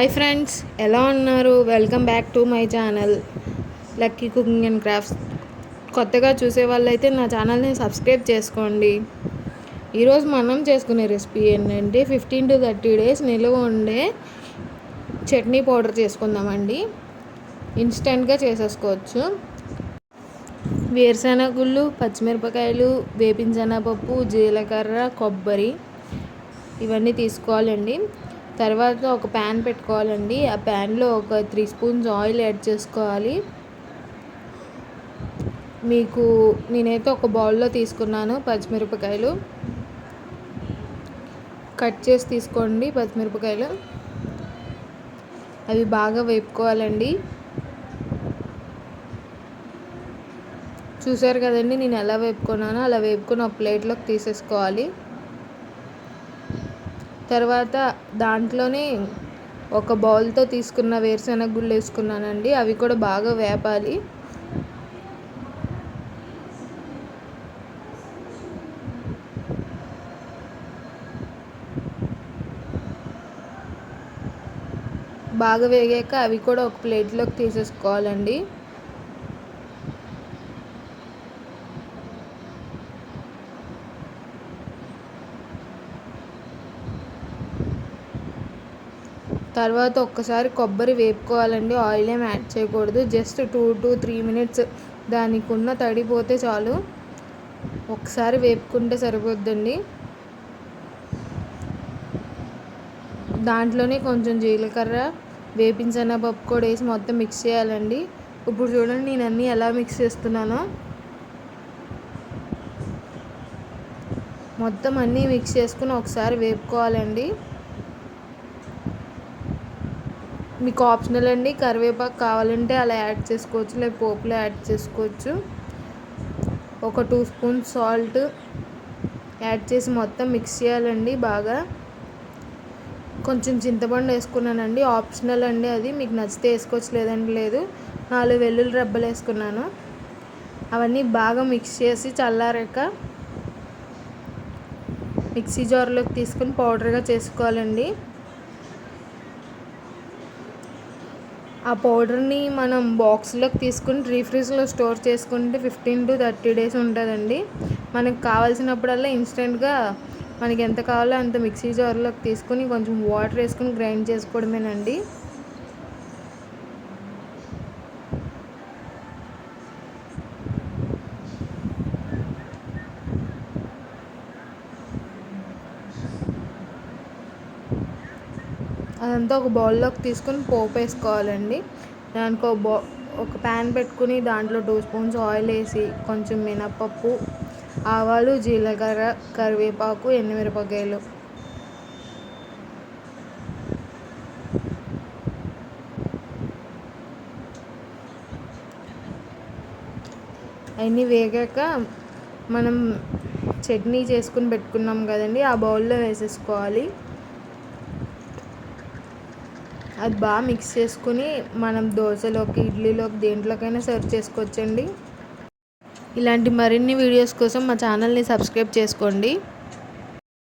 Hi friends ఎలా ఉన్నారు? Welcome back to my channel lucky cooking and crafts కొత్తగా చూసే వాళ్ళైతే నా ఛానల్ని సబ్స్క్రైబ్ చేసుకోండి. ఈరోజు మనం చేసుకునే రెసిపీ ఏంటంటే ఫిఫ్టీన్ టు థర్టీ డేస్ నిలువ ఉండే చట్నీ పౌడర్ చేసుకుందామండి. ఇన్స్టెంట్గా చేసేసుకోవచ్చు. వేరుశనగుళ్ళు పచ్చిమిరపకాయలు వేపించనపప్పు జీలకర్ర కొబ్బరి ఇవన్నీ తీసుకోవాలండి. తర్వాత ఒక ప్యాన్ పెట్టుకోవాలండి. ఆ ప్యాన్లో ఒక త్రీ స్పూన్స్ ఆయిల్ యాడ్ చేసుకోవాలి. మీకు నేనైతే ఒక బౌల్లో తీసుకున్నాను పచ్చిమిరపకాయలు. కట్ చేసి తీసుకోండి పచ్చిమిరపకాయలు. అవి బాగా వేపుకోవాలండి. చూసారు కదండి నేను ఎలా వేపుకున్నానో అలా వేపుకొని ఒక ప్లేట్లోకి తీసేసుకోవాలి. తర్వాత దాంట్లోనే ఒక బౌల్తో తీసుకున్న వేరుశనగ గుళ్ళు వేసుకున్నానండి. అవి కూడా బాగా వేపాలి. బాగా వేగాక అవి కూడా ఒక ప్లేట్లోకి తీసేసుకోవాలండి. తర్వాత ఒక్కసారి కొబ్బరి వేపుకోవాలండి. ఆయిల్ ఏం యాడ్ చేయకూడదు. Just two to three minutes దానికి ఉన్న తడిపోతే చాలు. ఒకసారి వేపుకుంటే సరిపోద్దండి. దాంట్లోనే కొంచెం జీలకర్ర వేపించిన పప్పు కూడా వేసి మొత్తం మిక్స్ చేయాలండి. ఇప్పుడు చూడండి నేను అన్నీ ఎలా మిక్స్ చేస్తున్నానో. మొత్తం అన్నీ మిక్స్ చేసుకుని ఒకసారి వేపుకోవాలండి. మీకు ఆప్షనల్ అండి. కరివేపాకు కావాలంటే అలా యాడ్ చేసుకోవచ్చు. లేదా పోపులో యాడ్ చేసుకోవచ్చు. ఒక టూ స్పూన్ సాల్ట్ యాడ్ చేసి మొత్తం మిక్స్ చేయాలండి బాగా. కొంచెం చింతపండు వేసుకున్నానండి. ఆప్షనల్ అండి అది. మీకు నచ్చితే వేసుకోవచ్చు లేదండి లేదు. నాలుగు వెల్లుల్లి రబ్బలు వేసుకున్నాను. అవన్నీ బాగా మిక్స్ చేసి చల్లారాక మిక్సీ జార్లోకి తీసుకుని పౌడర్గా చేసుకోవాలండి. ఆ పౌడర్ని మనం బాక్స్లోకి తీసుకుని డ్రీ ఫ్రీజ్లో స్టోర్ చేసుకుంటే ఫిఫ్టీన్ టు థర్టీ డేస్ ఉంటుందండి. మనకు కావాల్సినప్పుడల్లా ఇన్స్టెంట్గా మనకి ఎంత కావాలో అంత మిక్సీ జార్లోకి తీసుకుని కొంచెం వాటర్ వేసుకుని గ్రైండ్ చేసుకోవడమేనండి. అదంతా ఒక బౌల్లోకి తీసుకుని పోపు వేసుకోవాలండి దానికి ఒక బౌ ఒక ప్యాన్ పెట్టుకుని దాంట్లో టూ స్పూన్స్ ఆయిల్ వేసి కొంచెం మినపప్పు ఆవాలు జీలకర్ర కరివేపాకు ఎండుమిరపకాయలు అవన్నీ వేగాక మనం చట్నీ చేసుకుని పెట్టుకున్నాం కదండి ఆ బౌల్లో వేసేసుకోవాలి. అది బాగా మిక్స్ చేసుకుని మనం దోశలోకి ఇడ్లీలోకి దేంట్లోకైనా సర్వ్ చేసుకోవచ్చండి. ఇలాంటి మరిన్ని వీడియోస్ కోసం మా ఛానల్ని సబ్స్క్రైబ్ చేసుకోండి.